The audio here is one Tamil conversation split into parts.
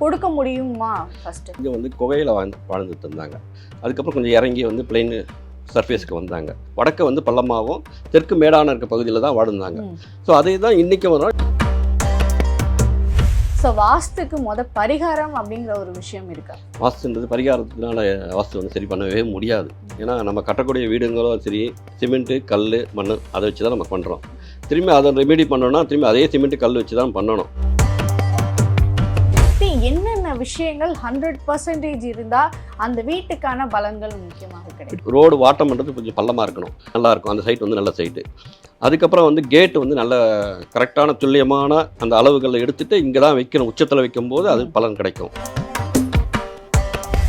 கொடுக்க முடியுமா ஃபர்ஸ்ட் இங்கே வந்து குகையில் வாழ்ந்து வாழ்ந்துட்டு இருந்தாங்க. அதுக்கப்புறம் கொஞ்சம் இறங்கி வந்து பிளெயின் சர்ஃபேஸ்க்கு வந்தாங்க. வடக்க வந்து பள்ளமாகவும் தெற்கு மேடான இருக்க பகுதியில் தான் வாழ்ந்தாங்க. ஸோ அதே தான் இன்றைக்கி வரும் ஸோ வாஸ்துக்கு முத பரிகாரம் அப்படிங்கிற ஒரு விஷயம் இருக்கா? வாஸ்துன்றது பரிகாரத்தினால வாஸ்து வந்து சரி பண்ணவே முடியாது. ஏன்னா நம்ம கட்டக்கூடிய வீடுங்களும் சரி சிமெண்ட்டு கல் மண் அதை வச்சு தான் நம்ம பண்ணுறோம் திரும்பி அதை ரெமெடி பண்ணோம்னா திரும்பி அதே சிமெண்ட்டு கல் வச்சு தான் பண்ணணும். விஷயங்கள் ஹண்ட்ரட் பர்சன்டேஜ் இருந்தா அந்த வீட்டுக்கான பலன்கள் முக்கியமாக கிடைக்கும். ரோடு வாட்டம் பண்ணுறது கொஞ்சம் பள்ளமாக இருக்கணும். நல்லா இருக்கும். அந்த சைட் வந்து நல்ல சைட்டு அதுக்கப்புறம் வந்து கேட்டு வந்து நல்ல கரெக்டான துல்லியமான அந்த அளவுகளை எடுத்துட்டு இங்கே தான் வைக்கணும். உச்சத்தில் வைக்கும்போது அது பலன் கிடைக்கும்.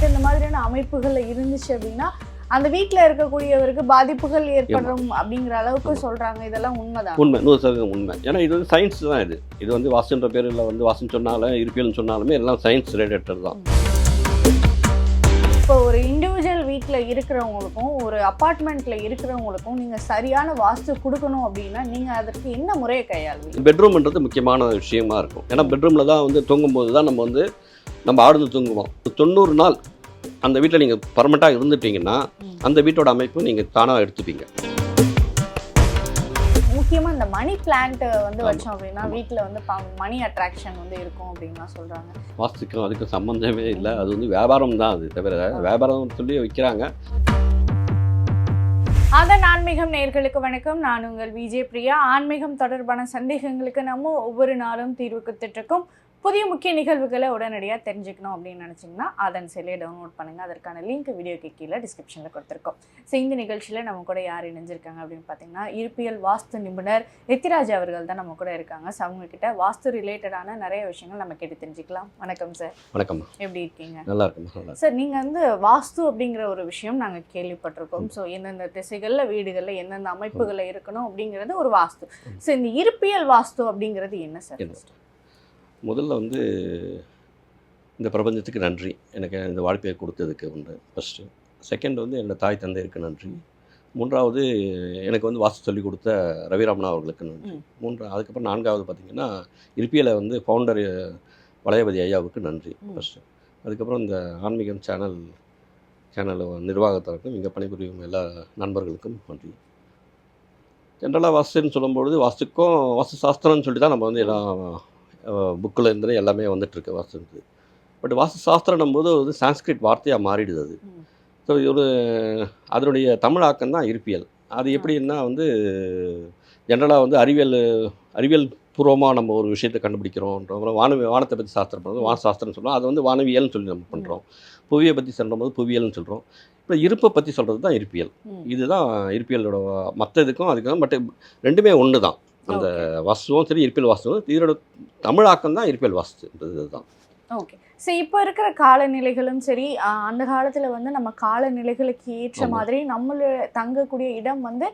இந்த மாதிரியான அமைப்புகள்ல இருந்துச்சு அப்படின்னா அந்த வீட்ல இருக்கக்கூடியவருக்கு பாதிப்புகள் ஏற்படும் அப்படிங்கிற அளவுக்கு ஆமா. சொல்றாங்க. இதெல்லாம் உண்மைதான். உண்மை நூறு சதவீதம் உண்மை. ஏன்னா இது வந்து சயின்ஸ் தான் இது. இது வந்து வாசுன்ற பேரில் வந்து வாசுன்னு சொன்னாலும் இருப்பியல்னு சொன்னாலுமே எல்லாம் சயின்ஸ் ரிலேட்டட் தான். இப்போ ஒரு இண்டிவிஜுவல் வீட்ல இருக்கிறவங்களுக்கும் ஒரு அபார்ட்மெண்ட்ல இருக்கிறவங்களுக்கும் நீங்க சரியான வாஸ்து கொடுக்கணும் அப்படின்னா நீங்க அதற்கு என்ன முறையை கையாளுவீங்க? பெட்ரூம்ன்றது முக்கியமான விஷயமா இருக்கும். ஏன்னா பெட்ரூமில் தான் வந்து தூங்கும்போது தான் நம்ம வந்து நம்ம ஆழ்ந்து தூங்குவோம். தொண்ணூறு நாள் அந்த வீட்டில் நீங்கள் பர்மனெண்ட்டாக இருந்துட்டீங்கன்னா. அந்த வீட்டோட அமைப்பு நீங்கள் தானாக எடுத்துப்பீங்க. முக்கியமா இந்த மணி பிளான்ட் வந்து. வச்சோம் அப்படின்னா வீட்ல வந்து மணி அட்ராக்ஷன் வந்து இருக்கும் அப்படின்லாம் சொல்றாங்க. வாஸ்துக்கும் அதுக்கும் சம்மந்தமே இல்லை. அது வந்து வியாபாரம் தான் அது தவிர வியாபாரம் சொல்லி வைக்கிறாங்க. அதன் ஆன்மீகம் நேர்களுக்கு வணக்கம். நான் உங்கள் விஜய் பிரியா. ஆன்மீகம் தொடர்பான சந்தேகங்களுக்கு நம்ம ஒவ்வொரு நாளும் தீர்வு கொடுத்துட்ருக்கோம் புதிய முக்கிய நிகழ்வுகளை உடனடியாக தெரிஞ்சுக்கணும் அப்படின்னு நினச்சிங்கன்னா அதன் செயலியை டவுன்லோட் பண்ணுங்கள் அதற்கான லிங்க் வீடியோக்கு கீழே டிஸ்கிரிப்ஷனில் கொடுத்துருக்கோம். ஸோ இந்த நிகழ்ச்சியில் நம்ம கூட யார் இணைஞ்சிருக்காங்க அப்படின்னு பார்த்தீங்கன்னா இருப்பியல் வாஸ்து நிபுணர் ரித்திராஜ் அவர்கள் தான் நம்ம கூட இருக்காங்க. ஸோ அவங்க கிட்ட வாஸ்து ரிலேட்டடான நிறைய விஷயங்கள் நம்ம கேட்டு தெரிஞ்சுக்கலாம். வணக்கம் சார் வணக்கம். எப்படி இருக்கீங்க? நல்லா இருக்குமா. சார் நீங்கள் வந்து வாஸ்து அப்படிங்கிற ஒரு விஷயம் நாங்கள் கேள்விப்பட்டிருக்கோம். ஸோ எந்தெந்த திசைகளில் வீடுகளில் எந்தெந்த அமைப்புகளில் இருக்கணும் அப்படிங்கிறது ஒரு வாஸ்து. ஸோ இந்த இருப்பியல் வாஸ்து அப்படிங்கிறது என்ன சார்? முதல்ல வந்து இந்த பிரபஞ்சத்துக்கு நன்றி. எனக்கு இந்த வாழ்க்கையை கொடுத்ததுக்கு ஒன்று ஃபஸ்ட்டு செகண்ட் வந்து என்னோட தாய் தந்தையருக்கு நன்றி. மூன்றாவது எனக்கு வந்து வாஸ்து சொல்லிக் கொடுத்த ரவிராமனா அவர்களுக்கு நன்றி. மூன்றா அதுக்கப்புறம் நான்காவது பார்த்திங்கன்னா இருப்பியலை வந்து ஃபவுண்டர் வளையபதி ஐயாவுக்கு நன்றி. ஃபஸ்ட்டு அதுக்கப்புறம் இந்த ஆன்மீகம் சேனல் சேனல் நிர்வாகத்திற்கும் இங்கே பணிபுரியும் எல்லா நண்பர்களுக்கும் நன்றி. ஜென்ரலாக வாஸ்துன்னு சொல்லும்பொழுது வாஸ்துக்கும் வாஸ்து சாஸ்திரம்னு சொல்லி தான் நம்ம வந்து எல்லாம் புக்கில் இருந்து எல்லாமே வந்துட்டுருக்கு வாஸ்து பட் வாஸ்து சாஸ்திரம் போது வந்து சான்ஸ்கிரிட் வார்த்தையாக மாறிடுது அது. ஸோ ஒரு அதனுடைய தமிழாக்கம் தான் இருப்பியல். அது எப்படின்னா வந்து ஜென்ரலாக வந்து அறிவியல் அறிவியல் பூர்வமாக நம்ம ஒரு விஷயத்தை கண்டுபிடிக்கிறோம் வான வானத்தை பற்றி சாஸ்திரம் பண்ணுறது வான சாஸ்திரம்னு சொல்கிறோம் அது வந்து வானவியல்னு சொல்லி நம்ம பண்ணுறோம் புவியை பற்றி சொல்லும்போது புவியியல்னு சொல்கிறோம் இப்போ இருப்பை பற்றி சொல்கிறது தான் இருப்பியல். இதுதான் இருப்பியலோட மற்ற இதுக்கும் அதுக்கும் பட் ரெண்டுமே ஒன்று தான் அந்த வாஸ்துவும் சரி இருப்பியல் வாஸ்துவும் இதோட தமிழாக்கம் தான் இருப்பியல் வாஸ்துன்றது இதுதான். ஓகே. ஸோ இப்போ இருக்கிற காலநிலைகளும் சரி அந்த காலத்தில் வந்து நம்ம காலநிலைகளுக்கு ஏற்ற. மாதிரி நம்மள தங்கக்கூடிய இடம் வந்து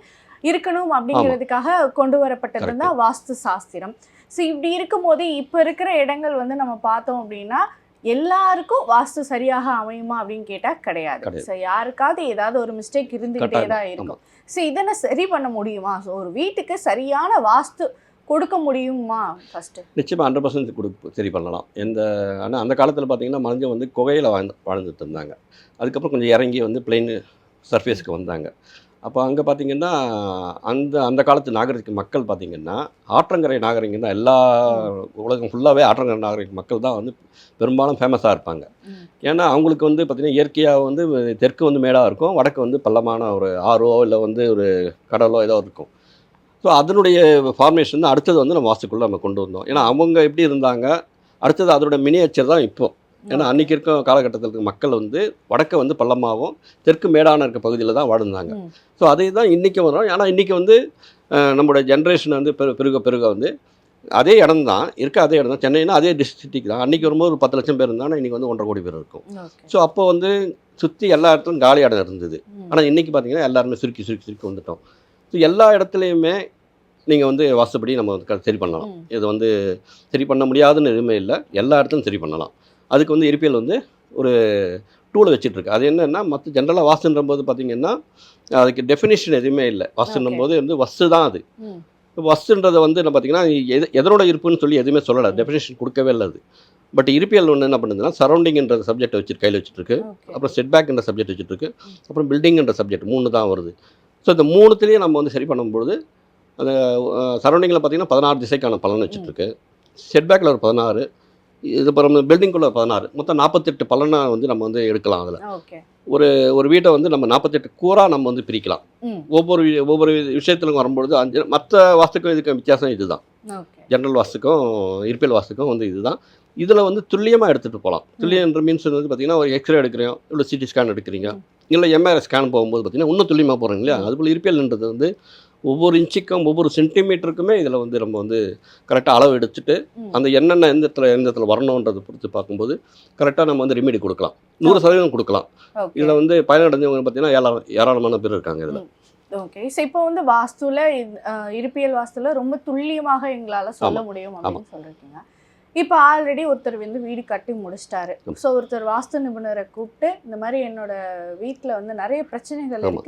இருக்கணும் அப்படிங்கிறதுக்காக கொண்டு வரப்பட்டது தான் வாஸ்து சாஸ்திரம். ஸோ இப்படி இருக்கும்போது இப்போ இருக்கிற இடங்கள் வந்து நம்ம பார்த்தோம் அப்படின்னா எல்லாருக்கும் வாஸ்து சரியாக அமையுமா அப்படின்னு கேட்டால் கிடையாது. ஸோ யாருக்காவது ஏதாவது ஒரு மிஸ்டேக் இருந்துகிட்டே கட்டாயம். தான் இருக்கும். ஸோ இதனை சரி பண்ண முடியுமா? ஸோ ஒரு வீட்டுக்கு சரியான வாஸ்து கொடுக்க முடியுமா ஃபர்ஸ்ட் நிச்சயமாக ஹண்ட்ரட் பர்சன்ட் கொடு சரி பண்ணலாம். எந்த ஆனால் அந்த காலத்தில் பார்த்தீங்கன்னா மனிதன் வந்து குகையில் வாழ்ந்து வாழ்ந்துட்டு இருந்தாங்க. அதுக்கப்புறம் கொஞ்சம் இறங்கி வந்து பிளெயின் சர்ஃபேஸ்க்கு வந்தாங்க. அப்போ அங்கே பார்த்தீங்கன்னா அந்த அந்த காலத்து நாகரிக மக்கள் பார்த்தீங்கன்னா ஆற்றங்கரை நாகரிகம் தான் எல்லா உலகம் ஃபுல்லாகவே ஆற்றங்கரை நாகரிக மக்கள் தான் வந்து பெரும்பாலும் ஃபேமஸாக இருப்பாங்க. ஏன்னா அவங்களுக்கு வந்து பார்த்திங்கன்னா இயற்கையாக வந்து தெற்கு வந்து மேடாக இருக்கும் வடக்கு வந்து பள்ளமான ஒரு ஆறோ இல்லை வந்து ஒரு கடலோ ஏதோ இருக்கும். ஸோ அதனுடைய ஃபார்மேஷன் தான் அடுத்தது வந்து நம்ம வாஸ்துக்குள்ளே நம்ம கொண்டு வந்தோம். ஏன்னா அவங்க எப்படி இருந்தாங்க அடுத்தது அதோட மினியேச்சர் தான் இப்போ. ஏன்னா அன்றைக்கி இருக்க காலகட்டத்தில் இருக்க மக்கள் வந்து வடக்க வந்து பள்ளமாகவும் தெற்கு மேடான இருக்க பகுதியில் தான் வாழ்ந்தாங்க. ஸோ அதே தான் இன்றைக்கி வரும். ஆனால் இன்றைக்கி வந்து அஹ், நம்மளோட ஜென்ரேஷன் வந்து பெரு பெருக பெருக வந்து அதே இடம் தான் இருக்க அதே இடம் தான் சென்னைனா அதே டிஸ்ட்ரிக்ட் தான். அன்றைக்கி வரும்போது ஒரு பத்து லட்சம் பேர் இருந்தாங்கன்னா இன்றைக்கி வந்து ஒன்றரை கோடி பேர் இருக்கும். ஸோ அப்போ வந்து சுற்றி எல்லா இடத்துலையும் காலி இடம் இருந்தது. ஆனால் இன்றைக்கி பார்த்தீங்கன்னா எல்லாருமே சுருக்கி சுருக்கி சுருக்கி வந்துட்டோம். ஸோ எல்லா இடத்துலையுமே நீங்கள் வந்து வாஸ்துபடி நம்ம சரி பண்ணலாம். இது வந்து சரி பண்ண முடியாதுன்னு எதுவுமே இல்லை. எல்லா இடத்துலையும் சரி பண்ணலாம். அதுக்கு வந்து இருப்பியல் வந்து ஒரு டூலை வச்சுட்ருக்கு அது என்னென்னா மற்ற ஜென்ரலாக வாஸ்துன்ற போது பார்த்தீங்கன்னா அதுக்கு டெஃபினேஷன் எதுவுமே இல்லை. வாஸ்துன்னும் போது வந்து வஸ்து தான் அது. வஸ்துன்றதை வந்து என்ன பார்த்தீங்கன்னா எது எதனோட இருப்புன்னு சொல்லி எதுவுமே சொல்லலை. டெஃபினேஷன் கொடுக்கவே இல்லை அது. பட் இருப்பியல் ஒன்று என்ன பண்ணுதுன்னா சரௌண்டிங்ன்ற சப்ஜெக்ட் வச்சு கையில் வச்சுட்டு ஓகே அப்புறம் செட்பேக்ன்ற சப்ஜெக்ட் வச்சுட்டு இருக்கு. அப்புறம் பில்டிங்ன்ற சப்ஜெக்ட் மூணு தான் வருது. ஸோ இந்த மூணுத்துலேயும் நம்ம வந்து சரி பண்ணும்பொழுது அந்த சரௌண்டிங்கில் பார்த்தீங்கன்னா பதினாறு திசைக்கான பலன் வச்சுட்ருக்கு செட்பேக்கில் ஒரு பதினாறு இது அப்புறம் பில்டிங்குள்ளே பதினாறு. மொத்தம் நாற்பத்தெட்டு பலனை வந்து நம்ம வந்து எடுக்கலாம் அதில். ஓகே. ஒரு வீட்டை வந்து நம்ம நாற்பத்தெட்டு கூறாக நம்ம வந்து பிரிக்கலாம். ஒவ்வொரு ஒவ்வொரு விஷயத்திலும் வரும்பொழுது அஞ்சு மற்ற வாஸ்துக்கும் இதுக்கும் வித்தியாசம் இதுதான். ஜென்ரல் வாஸ்துக்கும் இருப்பியல் வாஸ்துக்கும் வந்து இதுதான். இதில் வந்து துல்லியமாக எடுத்துகிட்டு போகலாம் துல்லியன்ற மீன்ஸ் வந்து பார்த்தீங்கன்னா ஒரு எக்ஸ்ரே எடுக்கிறோம் இல்லை சிடி ஸ்கேன் எடுக்கிறீங்க இல்லை எம்ஆர்ஐ ஸ்கேன் போகும்போது பார்த்தீங்கன்னா இன்னும் துல்லியமாக போகிறோம் இல்லையா? அதுபோல் இருப்பியல்ன்றது வந்து ஒவ்வொரு இன்ச்சுக்கும் ஒவ்வொரு சென்டிமீட்டருக்குமே இதில் வந்து நம்ம வந்து கரெக்டாக அளவு எடுத்துட்டு. அந்த என்னென்ன எந்த இடத்துல எந்த இடத்துல வரணுன்றதை பொறுத்து பார்க்கும்போது கரெக்டாக நம்ம வந்து ரெமிடி கொடுக்கலாம். நூறு சதவீதம் கொடுக்கலாம். இதில் வந்து பயனடைஞ்சவங்க பார்த்தீங்கன்னா ஏராளம் ஏராளமான பேர் இருக்காங்க இதில். ஓகே. ஸோ இப்போ வந்து வாஸ்துல இருப்பியல் வாஸ்துல ரொம்ப துல்லியமாக எங்களால சொல்ல. முடியும் அப்படின்னு சொல்லிருக்கீங்க இப்போ ஆல்ரெடி ஒருத்தர் வந்து வீடு கட்டி முடிச்சிட்டாரு. ஸோ ஒருத்தர் வாஸ்து நிபுணரை கூப்பிட்டு இந்த மாதிரி என்னோட வீட்டில் வந்து நிறைய பிரச்சனைகள் ஆமா.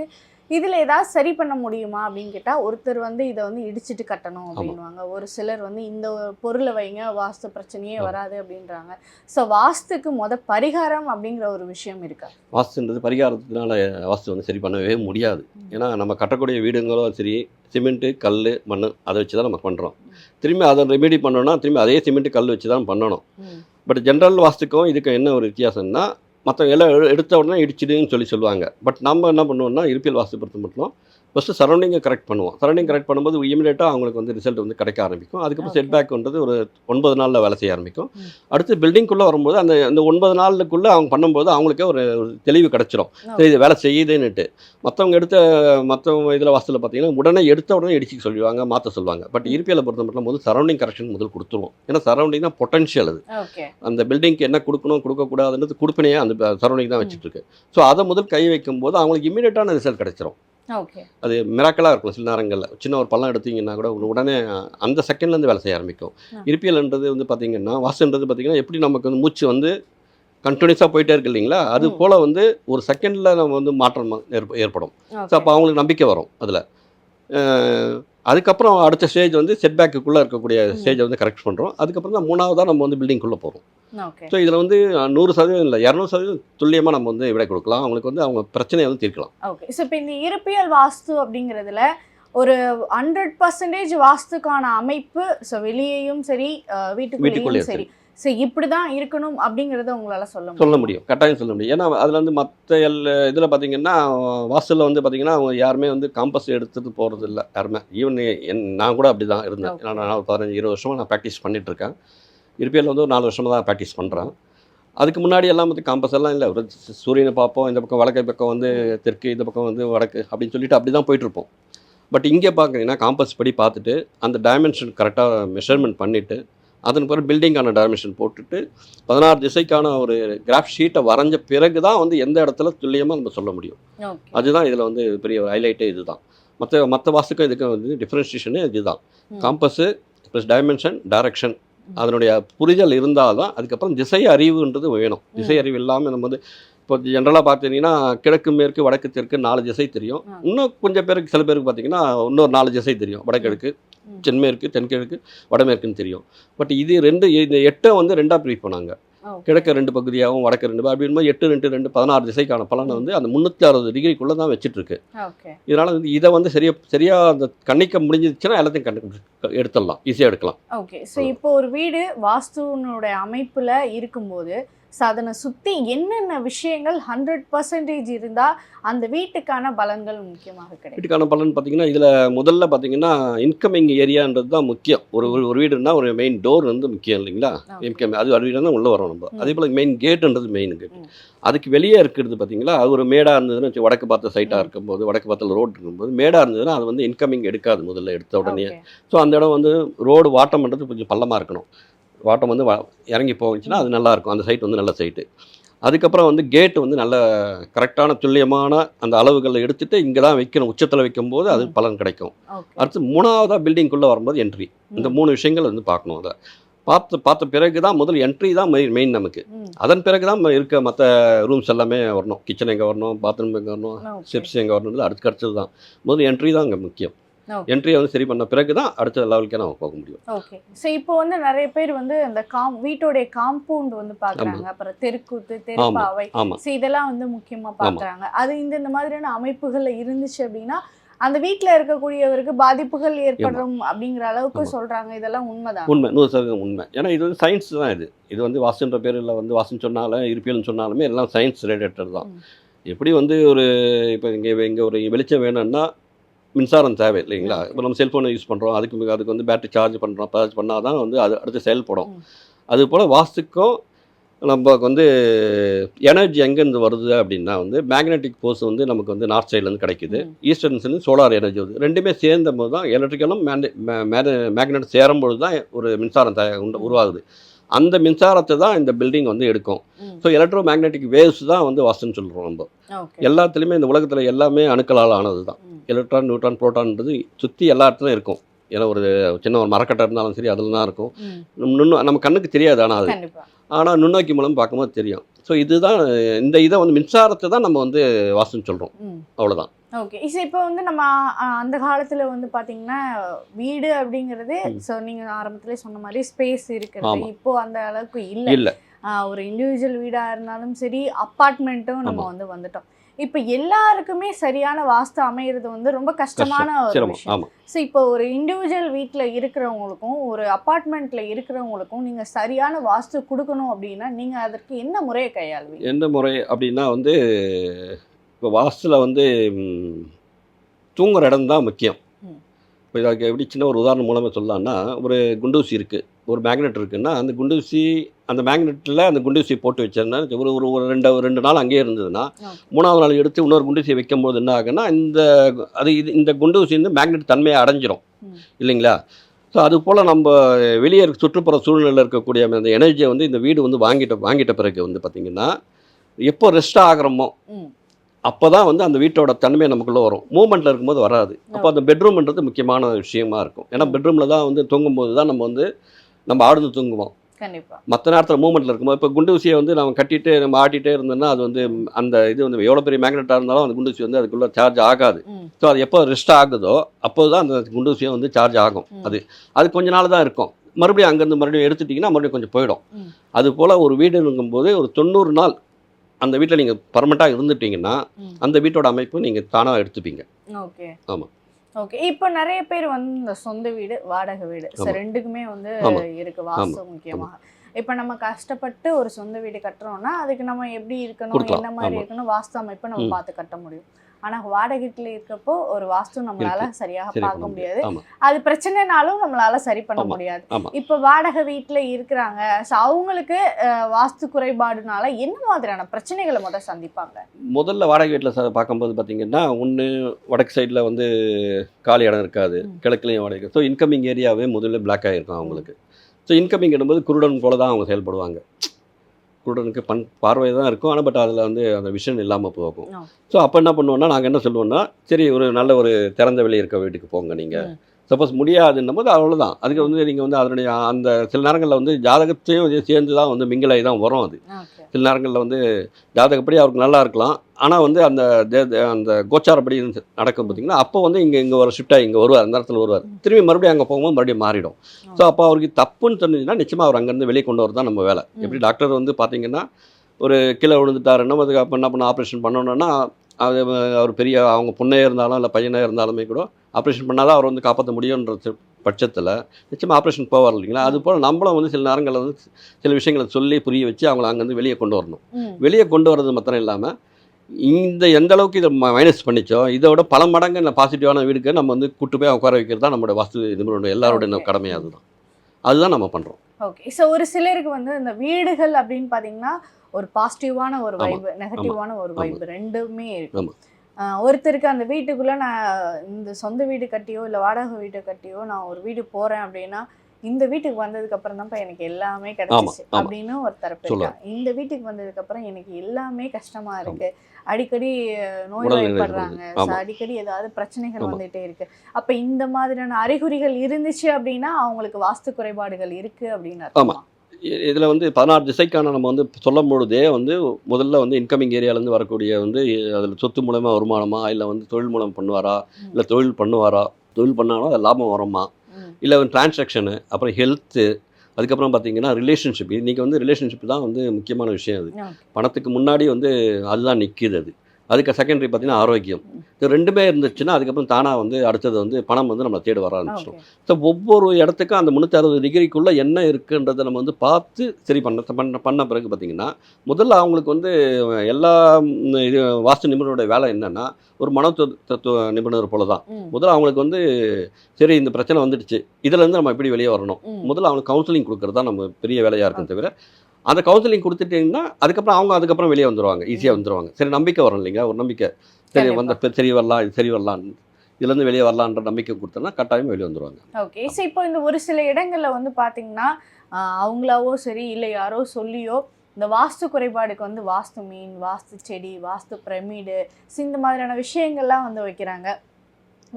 இதுல ஏதாவது சரி பண்ண முடியுமா அப்படின்னு கேட்டா ஒருத்தர் வந்து இதை வந்து இடிச்சிட்டு கட்டணும் அப்படின்வாங்க ஒரு சிலர் வந்து இந்த பொருளை வைங்க வாஸ்து பிரச்சனையே. வராது அப்படின்றாங்க. ஸோ வாஸ்துக்கு முத பரிகாரம் அப்படிங்கிற ஒரு விஷயம் இருக்கா? வாஸ்துன்றது பரிகாரத்தினால வாஸ்து வந்து சரி பண்ணவே முடியாது. ஏன்னா நம்ம கட்டக்கூடிய வீடுங்களும் சரி சிமெண்ட்டு கல் மண் அதை வச்சு தான் நம்ம பண்ணுறோம் திரும்பி அதை ரெமெடி பண்ணோம்னா திரும்பி அதே சிமெண்ட்டு கல் வச்சு தான் பண்ணணும். பட் ஜென்ரல் வாஸ்துக்கும் இதுக்கு என்ன ஒரு வித்தியாசம்னா மற்ற எல்லாம் எடுத்த உடனே இடிச்சிடுன்னு சொல்லி சொல்லுவாங்க. பட் நம்ம என்ன பண்ணுவோம்னா இருப்பியல் வாஸ்து மட்டும் ஃபஸ்ட்டு சரௌண்டிங்கை கரெக்ட் பண்ணுவோம். சரௌண்டிங் கரெக்ட் பண்ணும்போது இமீடியட்டாக அவங்களுக்கு வந்து ரிசல்ட் வந்து கிடைக்க ஆரம்பிக்கும். அதுக்கப்புறம். செட்பேக்ன்றது ஒரு ஒன்பது நாளில் வேலை செய்ய ஆரம்பிக்கும். அடுத்து பில்டிங்குள்ளே வரும்போது அந்த அந்த ஒன்பது நாளுக்குள்ளே அவங்க பண்ணும்போது அவங்களுக்கே ஒரு தெளிவு கிடைச்சிரும். சரி இது வேலை செய்யுதுன்னுட்டு. மற்றவங்க எடுத்த மற்றவங்க இதில் வாஸ்துல பார்த்தீங்கன்னா உடனே எடுத்த உடனே இடிச்சு சொல்லுவாங்க மாற்ற சொல்லுவாங்க. பட் இருப்பியலை பொறுத்த மட்டும் போது சரௌண்டிங் கரெக்ஷன் முதல் கொடுத்துருவோம். ஏன்னா சரௌண்டிங் தான் பொட்டன்ஷியல் அது. அந்த பில்டிங்க்கு என்ன கொடுக்கணும் கொடுக்கக்கூடாதுன்றது கொடுப்பினையே அந்த சரௌண்டிங் தான் வச்சுட்டு இருக்கு. ஸோ அதை முதல் கை வைக்கும்போது அவங்களுக்கு இமீடியட்டான ரிசல்ட் கிடைச்சிரும். அது மிராக்கலாக இருக்கும் சில நேரங்களில். சின்ன ஒரு பள்ளம் எடுத்தீங்கன்னா கூட உடனே அந்த செகண்ட்லேருந்து வேலை செய்ய ஆரம்பிக்கும். இருப்பியல்ன்றது வந்து பார்த்தீங்கன்னா வாசுன்றது பார்த்தீங்கன்னா எப்படி நமக்கு வந்து மூச்சு வந்து கண்டினியூஸாக போயிட்டே இருக்கு இல்லைங்களா? அது. போல் வந்து ஒரு செகண்டில் நம்ம வந்து மாற்றம் ஏற்ப- ஏற்படும். ஸோ அப்போ அவங்களுக்கு நம்பிக்கை வரும் அதில். அதுக்கப்புறம் அடுத்த ஸ்டேஜ் வந்து செட்பேக்குள்ளே இருக்கக்கூடிய. ஸ்டேஜை வந்து கரெக்ட் பண்ணுறோம் அதுக்கப்புறம் தான் மூணாவதாக நம்ம வந்து பில்டிங்குள்ளே போகிறோம் ஸோ இதில் வந்து நூறு சதவீதம் இல்லை இரநூறு சதவீதம் துல்லியமாக நம்ம வந்து விடை கொடுக்கலாம். அவங்களுக்கு வந்து அவங்க பிரச்சனையை வந்து தீர்க்கலாம். ஓகே ஸோ இப்போ இந்த இருப்பியல் வாஸ்து அப்படிங்கிறதுல ஒரு ஹண்ட்ரட் பர்சன்டேஜ் வாஸ்துக்கான அமைப்பு ஸோ வெளியேயும் சரி வீட்டுக்குள்ளேயும் சரி. ஸோ இப்படி தான் இருக்கணும் அப்படிங்கிறத உங்களால சொல்ல சொல்ல முடியும். கட்டாயம் சொல்ல முடியும். ஏன்னா அதில் வந்து மற்ற எல் இதில் பார்த்தீங்கன்னா வாசலில் வந்து பார்த்தீங்கன்னா அவங்க யாருமே வந்து காம்பஸ் எடுத்துட்டு போகிறது இல்லை யாருமே. ஈவன் என் நான் கூட அப்படி தான் இருந்தேன் நான் ஒரு பதினஞ்சு இருபது வருஷமாக நான் ப்ராக்டிஸ் பண்ணிட்டு இருக்கேன். இருப்பியல் வந்து ஒரு நாலு வருஷமாக தான் ப்ராக்டிஸ் பண்ணுறேன் அதுக்கு முன்னாடி எல்லாம் வந்து காம்பஸ் எல்லாம் இல்லை ஒரு சூரியனை பார்ப்போம் இந்த பக்கம் வடக்கு பக்கம் வந்து தெற்கு இந்த பக்கம் வந்து வடக்கு அப்படின்னு சொல்லிட்டு அப்படி தான் போயிட்டுருப்போம் பட் இங்கே பார்க்குறீங்கன்னா காம்பஸ் படி பார்த்துட்டு அந்த டைமென்ஷன் கரெக்டாக மெஷர்மெண்ட் பண்ணிவிட்டு அதன் பிறகு பில்டிங்கான டைமென்ஷன் போட்டுட்டு பதினாறு திசைக்கான ஒரு கிராஃப் ஷீட்டை வரைஞ்ச பிறகு தான் வந்து எந்த இடத்துல துல்லியமாக நம்ம சொல்ல முடியும். அதுதான் இதில் வந்து பெரிய ஒரு ஹைலைட்டே இதுதான். மற்ற மற்ற வாஸ்துக்கும் இதுக்கும் வந்து டிஃப்ரென்ஷியேஷனே இதுதான். Compass plus dimension direction. அதனுடைய புரிதல் இருந்தால் தான் அதுக்கப்புறம் திசை அறிவுன்றது வேணும் திசை அறிவு இல்லாமல் நம்ம வந்து இப்போ ஜென்ரலாக பார்த்தீங்கன்னா கிழக்கு மேற்கு வடக்கு தெற்கு நாலு திசை தெரியும். இன்னும் கொஞ்சம் பேருக்கு சில பேருக்கு பார்த்தீங்கன்னா இன்னொரு நாலு திசை தெரியும் வடகிழக்கு. தென்மேற்கு தென்கிழக்கு வடமேற்குன்னு தெரியும் பட் இது ரெண்டு இந்த எட்டை வந்து ரெண்டாக பிரிக் பண்ணாங்க ஓ. கிழக்கு ரெண்டு பகுதியாகவும் வடக்கு ரெண்டு அப்படின்போது எட்டு ரெண்டு ரெண்டு பதினாறு திசைக்கான பலனை வந்து அந்த முந்நூற்றி அறுபது டிகிரிக்குள்ளே தான் வச்சுட்டு இருக்கு ஓகே. இதனால் வந்து இதை வந்து சரியா சரியாக அந்த கண்ணிக்க முடிஞ்சிச்சுன்னா எல்லாத்தையும் கண்டு எடுத்துடலாம் ஈஸியாக எடுக்கலாம். ஓகே. ஸோ இப்போ ஒரு வீடு வாஸ்துனுடைய அமைப்புல இருக்கும்போது ஸோ அதனை சுற்றி என்னென்ன விஷயங்கள் ஹண்ட்ரட் பர்சன்டேஜ் இருந்தால் அந்த வீட்டுக்கான பலன்கள் முக்கியமாக கிடைக்கும் வீட்டுக்கான பலன் பார்த்தீங்கன்னா இதில் முதல்ல பார்த்தீங்கன்னா இன்கமிங் ஏரியான்றது தான் முக்கியம் ஒரு ஒரு- வீடுனா ஒரு மெயின் டோர் வந்து முக்கியம் இல்லைங்களா. இன்கம் அது அது வீடு தான் உள்ளே வரோம் நம்ம. அதே போல் மெயின் கேட்டுன்றது மெயின் கேட் ம். அதுக்கு வெளியே இருக்கிறது பார்த்தீங்களா அது ஒரு மேடாக இருந்ததுன்னு வச்சு வடக்கு பார்த்த சைட்டாக. இருக்கும்போது வடக்கு பார்த்த ரோடு இருக்கும்போது மேடாக இருந்ததுன்னா அது வந்து இன்கமிங் எடுக்காது முதல்ல எடுத்த உடனே. ஸோ அந்த இடம் வந்து ரோடு வாட்டம் பண்ணுறது கொஞ்சம் பள்ளமாக இருக்கணும் வாட்டம் வந்து இறங்கி போச்சுன்னா அது நல்லா இருக்கும் அந்த சைட் வந்து நல்ல சைட்டு அதுக்கப்புறம் வந்து கேட் வந்து நல்ல கரெக்டான துல்லியமான அந்த அளவுகளை எடுத்துட்டு இங்கே தான் வைக்கணும் உச்சத்தில் வைக்கும்போது அது. பலன் கிடைக்கும். அடுத்து மூணாவதாக பில்டிங்குள்ளே வரும்போது என்ட்ரி இந்த. மூணு விஷயங்கள் வந்து பார்க்கணும் அதை பார்த்து பார்த்த பிறகு தான் முதல் என்ட்ரி தான் மெயின் நமக்கு ம். அதன் பிறகு தான் இருக்க மற்ற ரூம்ஸ் எல்லாமே வரணும் கிச்சன் எங்கே வரணும் பாத்ரூம் எங்கே வரணும். ஸ்டெப்ஸ் எங்கே வரணும் அடுத்து அடுத்தது தான் முதல் என்ட்ரி தான் அங்கே முக்கியம். என்ட்ரியை வந்து சரி பண்ண பிறகு தான் அடுத்த லெவலுக்கே நம்ம போக முடியும். ஓகே ஸோ இப்போ வந்து நிறைய பேர் வந்து அந்த காம் வீட்டோடைய காம்பவுண்ட் வந்து பார்க்குறாங்க. அப்புறம் தெருக்கூத்து தெருப்பாவை. ஸோ இதெல்லாம் வந்து முக்கியமாக பார்க்குறாங்க. அது இந்த இந்த மாதிரியான அமைப்புகள்ல இருந்துச்சு அப்படின்னா அந்த வீட்டில் இருக்கக்கூடியவருக்கு பாதிப்புகள் ஏற்படும் அப்படிங்கிற அளவுக்கு ஆமா. சொல்றாங்க. இதெல்லாம் உண்மைதான். உண்மை நூறு சதவீதம் உண்மை. ஏன்னா இது வந்து சயின்ஸ் தான் இது. இது வந்து வாசுன்ற பேரில் வந்து வாசுன்னு சொன்னாலும் இருப்பியல்னு சொன்னாலுமே எல்லாம் சயின்ஸ் ரிலேட்டட் தான். எப்படி வந்து ஒரு இப்போ இங்கே இங்கே ஒரு வெளிச்சம் வேணும்னா மின்சாரம் தேவை இல்லைங்களா. இப்போ நம்ம செல்ஃபோனை யூஸ் பண்ணுறோம் அதுக்கு அதுக்கு வந்து பேட்டரி சார்ஜ் பண்ணுறோம் சார்ஜ் பண்ணால் தான் வந்து அது அடுத்து செயல்படும். ம். அது போல் வாஸ்துக்கும் நமக்கு வந்து எனர்ஜி எங்கேருந்து வருது அப்படின்னா வந்து மேக்னெட்டிக் ஃபோர்ஸ் வந்து நமக்கு வந்து நார்த் சைட்லேருந்து கிடைக்குது. ம். ஈஸ்டர்ன்ஸ்லேருந்து சோலார் எனர்ஜி வருது. ரெண்டுமே சேர்ந்த போது தான் எலக்ட்ரிக்கலும் மேக்னெட் சேரும்பொழுது தான் ஒரு மின்சாரம் உருவாகுது. அந்த மின்சாரத்தை தான் இந்த பில்டிங் வந்து எடுக்கும். ஸோ எலக்ட்ரோ மேக்னெட்டிக் வேவ்ஸ் தான் வந்து வாஸ்துன்னு சொல்கிறோம் நம்ம. எல்லாத்துலேயுமே இந்த உலகத்தில் எல்லாமே அணுக்களால் ஆனது தான். எலக்ட்ரான் நியூட்ரான் புரோட்டான்ன்றது சுற்றி எல்லா இடத்துலையும் இருக்கும். ஏன்னா ஒரு சின்ன ஒரு மரக்கட்டை இருந்தாலும் சரி அதில் தான் இருக்கும் நுண்ணு நம்ம கண்ணுக்கு தெரியாது ஆனால் அது. ஆனால் நுண்ணோக்கி மூலம் பார்க்கும்போது தெரியும். ஸோ இதுதான் இந்த இதை வந்து மின்சாரத்தை தான் நம்ம வந்து வாஸ்துன்னு சொல்கிறோம் அவ்வளோதான் ஓகே ஸோ இப்போ வந்து நம்ம அந்த காலத்துல வந்து பாத்தீங்கன்னா வீடு அப்படிங்கிறது. ஸோ நீங்க ஆரம்பத்திலே சொன்ன மாதிரி ஸ்பேஸ் இருக்கிறது. இப்போ அந்த அளவுக்கு இல்ல. ஒரு இண்டிவிஜுவல் வீடா இருந்தாலும் சரி அப்பார்ட்மெண்ட்டும் நம்ம. வந்து வந்துட்டோம். இப்போ எல்லாருக்குமே சரியான வாஸ்து அமையிறது வந்து ரொம்ப கஷ்டமான ஒரு விஷயம். ஸோ இப்போ ஒரு இண்டிவிஜுவல் வீட்டில் இருக்கிறவங்களுக்கும் ஒரு அப்பார்ட்மெண்ட்டில் இருக்கிறவங்களுக்கும் நீங்கள் சரியான வாஸ்து கொடுக்கணும் அப்படின்னா நீங்கள் அதற்கு என்ன முறையை கையாளுவீங்க? எந்த முறை அப்படின்னா வந்து இப்போ வாஸ்துல வந்து தூங்குற இடம் தான் முக்கியம். இப்போ இதுக்கு எப்படி சின்ன ஒரு உதாரணம் மூலமாக சொல்லலாம்னா ஒரு குண்டூசி இருக்குது ஒரு மேக்னெட் இருக்குன்னா அந்த குண்டூசி அந்த மேக்னெட்டில் அந்த குண்டூசி போட்டு வச்சேன்னா ஒரு ஒரு ஒரு ரெண்டு ரெண்டு நாள் அங்கேயே இருந்ததுன்னா. மூணாவது நாள் எடுத்து இன்னொரு குண்டூசியை வைக்கும்போது என்ன ஆகுன்னா இந்த அது இது இந்த குண்டூசி வந்து மேக்னெட் தன்மையை அடைஞ்சிரும். இல்லைங்களா ஸோ அது போல் நம்ம வெளியே இருக்க சுற்றுப்புற சூழ்நிலையில் இருக்கக்கூடிய அந்த எனர்ஜியை வந்து இந்த வீடு வந்து வாங்கிட்ட வாங்கிட்ட பிறகு வந்து பார்த்திங்கன்னா எப்போ ரெஸ்ட் ஆகிறோமோ அப்போ தான் வந்து அந்த வீட்டோட தன்மை நமக்குள்ளே வரும். மூமெண்ட்டில் இருக்கும்போது வராது. அப்போ அந்த பெட்ரூம்ன்றது முக்கியமான விஷயமா இருக்கும். ஏன்னா பெட்ரூமில் தான் வந்து தூங்கும்போது தான் நம்ம வந்து நம்ம ஆழ்ந்து தூங்குவோம். மற்ற நேரத்தில் மூமெண்ட்டில் இருக்கும்போது இப்போ குண்டு ஊசியை வந்து நம்ம கட்டிட்டு நம்ம ஆட்டிகிட்டே இருந்தோம்னா அது வந்து அந்த இது வந்து எவ்வளோ பெரிய மேக்னெட்டாக இருந்தாலும் அந்த குண்டூசி வந்து அதுக்குள்ளே சார்ஜ் ஆகாது. ஸோ அது எப்போ ரெஸ்ட் ஆகுதோ அப்போ தான் அந்த குண்டூசியை வந்து சார்ஜ் ஆகும். அது அது கொஞ்ச நாள் தான் இருக்கும். மறுபடியும் அங்கேருந்து மறுபடியும் எடுத்துட்டிங்கன்னா மறுபடியும் கொஞ்சம் போயிடும். அது போல் ஒரு வீடு இருக்கும்போது ஒரு தொண்ணூறு நாள் அந்த வீட்டில் நீங்கள் பர்மனெண்ட்டாக இருந்துட்டீங்கன்னா. அந்த வீட்டோட அமைப்பு நீங்கள் தானாக எடுத்துப்பீங்க ஓகே ஆமா. ஓகே இப்போ நிறைய பேர் வந்து இந்த சொந்த வீடு வாடகை வீடு. ரெண்டுக்குமே வந்து. இருக்கு வாஸ்து முக்கியமாக இப்போ நம்ம கஷ்டப்பட்டு ஒரு சொந்த வீடு கட்டுறோம்னா அதுக்கு நம்ம எப்படி இருக்கணும். என்ன மாதிரி. இருக்கணும் வாஸ்து அமைப்பை நம்ம. பார்த்து கட்ட முடியும் ஆனா வாடகைல இருக்கப்போ ஒரு வாஸ்து நம்மளால சரியாக சரி பார்க்க முடியாது அது பிரச்சனைனாலும் நம்மளால சரி பண்ண. முடியாது. இப்போ வாடகை வீட்டில் இருக்கிறாங்க ஸோ அவங்களுக்கு வாஸ்து குறைபாடுனால என்ன மாதிரியான பிரச்சனைகளை முதல் சந்திப்பாங்க முதல்ல வாடகை வீட்டில் சார் பார்க்கும்போது பார்த்தீங்கன்னா ஒன்று வடக்கு சைடில் வந்து காலி இடம் இருக்காது. கிழக்குலையும் வாடகை ஸோ இன்கமிங் ஏரியாவே முதல்ல பிளாக் ஆகிருக்கும் அவங்களுக்கு ஸோ இன்கமிங் என்னும்போது குருடன் போல தான் அவங்க செயல்படுவாங்க குருடனுக்கு பண் பார்வை தான் இருக்கும் ஆனால் பட் அதில் வந்து அந்த விஷன் இல்லாமல் போகும். ஸோ அப்போ என்ன பண்ணுவோம்னா நாங்கள் என்ன சொல்லுவோம்னா சரி ஒரு நல்ல ஒரு திறந்த வெளி இருக்க வீட்டுக்கு போங்க நீங்கள். சப்போஸ் முடியாதுன்னும் போது அவ்வளோதான் அதுக்கு வந்து நீங்கள் வந்து அதனுடைய அந்த சில நேரங்களில் வந்து ஜாதகத்தையும் சேர்ந்து தான் வந்து மிங்கிலாகி தான் வரும் அது. சில நேரங்களில் வந்து ஜாதகப்படி அவருக்கு நல்லா இருக்கலாம். ஆனால் வந்து அந்த தே- அந்த கோச்சாரப்படி நடக்கும் பார்த்தீங்கன்னா அப்போ வந்து இங்கே இங்கே ஒரு ஷிஃப்டாக இங்கே வருவார் அந்த இடத்துல வருவார். திரும்பி மறுபடியும் அங்கே போகும்போது மறுபடியும் மாறிடும். ஸோ அப்போ அவருக்கு தப்புன்னு தெரிஞ்சுன்னா நிச்சயமாக அவர் அங்கேருந்து வெளியே கொண்டு வரது தான் நம்ம வேலை. எப்படி டாக்டர் வந்து பார்த்தீங்கன்னா ஒரு கீழே விழுந்துட்டாருன்னா அதுக்கு அப்போ என்ன பண்ண ஆப்ரேஷன் பண்ணணும்னா அது அவர் பெரிய அவங்க பொண்ணே இருந்தாலும் இல்லை பையனே இருந்தாலுமே கூட ஆப்ரேஷன் பண்ணால் தான் அவர் வந்து காப்பாற்ற முடியுன்றது பட்சத்தில் நிச்சயமாக ஆப்ரேஷன் போவார் இல்லைங்களா அது போல் நம்மளும் வந்து சில நேரங்களில் வந்து சில விஷயங்களை சொல்லி புரிய வச்சு அவங்கள அங்கேருந்து வெளியே கொண்டு வரணும். வெளியே கொண்டு வர்றது மாத்திரம் இல்லாமல் இந்த எந்த அளவுக்கு இதை மைனஸ் பண்ணிச்சோ இதை விட பல மடங்கு இந்த பாசிட்டிவான வீடுக்கு நம்ம வந்து கூட்டு போய் உட்கார வைக்கிறது தான் நம்மளோட வாஸ்து நிபுணருடைய எல்லாரோட Okay. கடமை அதுதான் அதுதான் நம்ம பண்ணுறோம் ஓகே ஸோ ஒரு சிலருக்கு வந்து இந்த வீடுகள் அப்படின்னு பார்த்தீங்கன்னா ஒரு பாசிட்டிவான ஒரு ஆமா. வைப் நெகட்டிவான ஒரு ஆமா. வைப் ரெண்டுமே இருக்கு ஒருத்தருக்கு அந்த வீட்டுக்குள்ள நான் இந்த சொந்த வீடு கட்டியோ இல்லை வாடகை வீடு கட்டியோ நான் ஒரு வீடு போறேன் அப்படின்னா இந்த வீட்டுக்கு வந்ததுக்கு அப்புறம் தான்ப்பா எனக்கு எல்லாமே கிடைச்சிச்சு. அப்படின்னு ஒரு தரப்பு. இருக்காங்க இந்த வீட்டுக்கு வந்ததுக்கு அப்புறம் எனக்கு எல்லாமே கஷ்டமா இருக்கு. அடிக்கடி நோய்வாய்ப்படுறாங்க அடிக்கடி ஏதாவது பிரச்சனைகள். வந்துட்டே இருக்கு. அப்ப இந்த மாதிரியான அறிகுறிகள் இருந்துச்சு அப்படின்னா அவங்களுக்கு வாஸ்து குறைபாடுகள் இருக்கு அப்படின்னு இதில் வந்து பதினாறு திசைக்கான நம்ம வந்து சொல்லும் பொழுதே வந்து முதல்ல வந்து இன்கமிங் ஏரியாலேருந்து வரக்கூடிய வந்து அதில் சொத்து மூலமாக வருமானமா இல்லை வந்து தொழில் மூலம் பண்ணுவாரா. இல்லை தொழில் பண்ணுவாரா தொழில் பண்ணாலும் அது லாபம் வருமா. இல்லை டிரான்சாக்ஷனு அப்புறம் ஹெல்த்து அதுக்கப்புறம் பார்த்தீங்கன்னா ரிலேஷன்ஷிப் இன்றைக்கி வந்து ரிலேஷன்ஷிப் தான் வந்து முக்கியமான விஷயம் அது. பணத்துக்கு முன்னாடி வந்து அதுதான் நிற்கிது அது அதுக்கு செகண்டரி பார்த்தீங்கன்னா ஆரோக்கியம் இது ரெண்டுமே இருந்துச்சுன்னா அதுக்கப்புறம் தானாக வந்து அடுத்தது வந்து பணம் வந்து நம்மளை தேடி வர ஆரம்பிச்சிடும். ஸோ ஒவ்வொரு இடத்துக்கும் அந்த முந்நூற்றி அறுபது டிகிரிக்குள்ளே என்ன இருக்குன்றதை நம்ம வந்து பார்த்து சரி பண்ண பண்ண பண்ண பிறகு பார்த்தீங்கன்னா முதல்ல அவங்களுக்கு வந்து எல்லா இது வாஸ்து நிபுணருடைய வேலை என்னன்னா ஒரு மன தத்துவ- நிபுணர் போல தான். முதல்ல அவங்களுக்கு வந்து சரி இந்த பிரச்சனை வந்துடுச்சு இதுலேருந்து நம்ம எப்படி வெளியே வரணும். முதல்ல அவங்களுக்கு கவுன்சிலிங் கொடுக்குறது தான் நம்ம பெரிய வேலையாக இருக்கும் தவிர அந்த கவுன்சிலிங் கொடுத்துட்டீங்கன்னா அதுக்கப்புறம் அவங்க அதுக்கப்புறம் வெளியே வந்துருவாங்க ஈஸியாக வந்துருவாங்க. சரி நம்பிக்கை வரும் இல்லைங்களா? ஒரு நம்பிக்கை. சரி. வந்த சரி வரலாம் சரி வரலாம். இதுலேருந்து வெளியே வரலான்ற நம்பிக்கை கொடுத்தோன்னா கட்டாயம் வெளியே வந்துருவாங்க. ஓகே ஸோ இப்போ இந்த ஒரு சில இடங்கள்ல வந்து பாத்தீங்கன்னா ஆஹ், அவங்களாவோ சரி இல்லை யாரோ சொல்லியோ இந்த வாஸ்து குறைபாடுக்கு வந்து வாஸ்து மீன் வாஸ்து செடி வாஸ்து பிரமிடு இந்த மாதிரியான விஷயங்கள்லாம் வந்து வைக்கிறாங்க.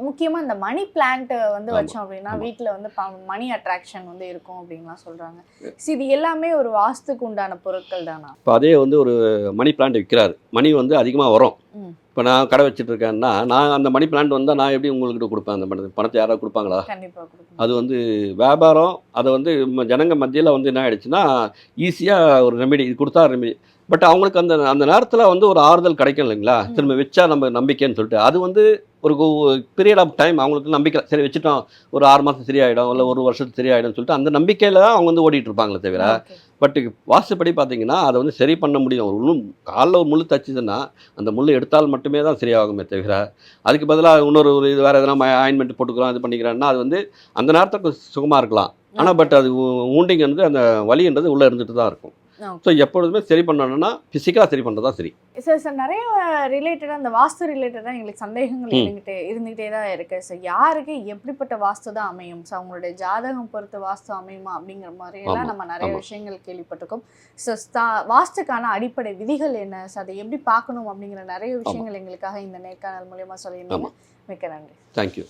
முக்கியமா இந்த மணி பிளான்ட் வந்து வச்சோம் அப்படின்னா. வீட்ல வந்து மணி அட்ராக்ஷன் வந்து இருக்கும் அப்படின்லாம் சொல்றாங்க. So, இது எல்லாமே ஒரு வாஸ்துக்கு உண்டான பொருட்கள் தானா? இப்போ அதே வந்து ஒரு மணி பிளான்ட் விற்கிறாரு மணி வந்து அதிகமாக வரும். இப்போ நான் கடை வச்சுட்டு இருக்கேன்னா நான் அந்த மணி பிளான்ட் வந்தால் நான் எப்படி உங்கள்கிட்ட கொடுப்பேன்? அந்த பணத்தை பணத்தை யாராவது கொடுப்பாங்களா? அது வந்து வியாபாரம் அதை வந்து ஜனங்க மத்தியில் வந்து என்ன ஆயிடுச்சுன்னா ஈஸியாக ஒரு ரெமெடி இது கொடுத்தா ரெமெடி பட் அவங்களுக்கு அந்த அந்த நேரத்தில் வந்து ஒரு ஆறுதல் கிடைக்கும் இல்லைங்களா. திரும்ப வச்சா நம்ம நம்பிக்கைன்னு சொல்லிட்டு. அது வந்து ஒரு பீரியட் ஆஃப் டைம் அவங்களுக்கு நம்பிக்கை. சரி வச்சுட்டோம். ஒரு ஆறு மாதம் சரியாயிடும். இல்லை ஒரு வருஷத்துக்கு சரியாயிடும்னு சொல்லிட்டு அந்த நம்பிக்கையில் தான் அவங்க வந்து ஓடிட்டு இருப்பாங்களே தவிர. பட் வாஸ்துப்படி பார்த்தீங்கன்னா அதை வந்து சரி பண்ண முடியும். ஒரு காலில் ஒரு முள் தச்சுதுன்னா அந்த முள் எடுத்தால் மட்டுமே தான் சரியாகுமே தவிர அதுக்கு பதிலாக இன்னொரு ஒரு இது வேறு எதனா ஆயின்மெண்ட் போட்டுக்கிறோம் இது பண்ணிக்கிறோன்னா அது வந்து அந்த நேரத்துக்கு சுகமாக இருக்கலாம். ஆனால் பட் அது ஊண்டிங் வந்து அந்த வலின்றது உள்ளே இருந்துட்டு தான் இருக்கும். ஸோ எப்பொழுதுமே சரி பண்ணணும்னா ஃபிசிக்கலாக சரி பண்ணுறது தான் சரி. சார் சார் நிறைய ரிலேட்டடாக அந்த வாஸ்து ரிலேட்டடாக எங்களுக்கு சந்தேகங்கள். இருந்துகிட்டே இருந்துகிட்டே தான் இருக்கு. ஸோ யாருக்கு எப்படிப்பட்ட வாஸ்து தான் அமையும்? ஸோ அவங்களுடைய ஜாதகம் பொறுத்து வாஸ்து அமையுமா? அப்படிங்கிற மாதிரி எல்லாம் ஆமா, நம்ம நிறைய. விஷயங்கள் கேள்விப்பட்டிருக்கோம். ஸோ வாஸ்துக்கான அடிப்படை விதிகள் என்ன? ஸோ அதை எப்படி பார்க்கணும்? அப்படிங்கிற நிறைய விஷயங்கள் எங்களுக்காக இந்த நேர்காணல் மூலியமா சொல்லியிருந்தீங்க. மிக்க நன்றி. தேங்க்யூ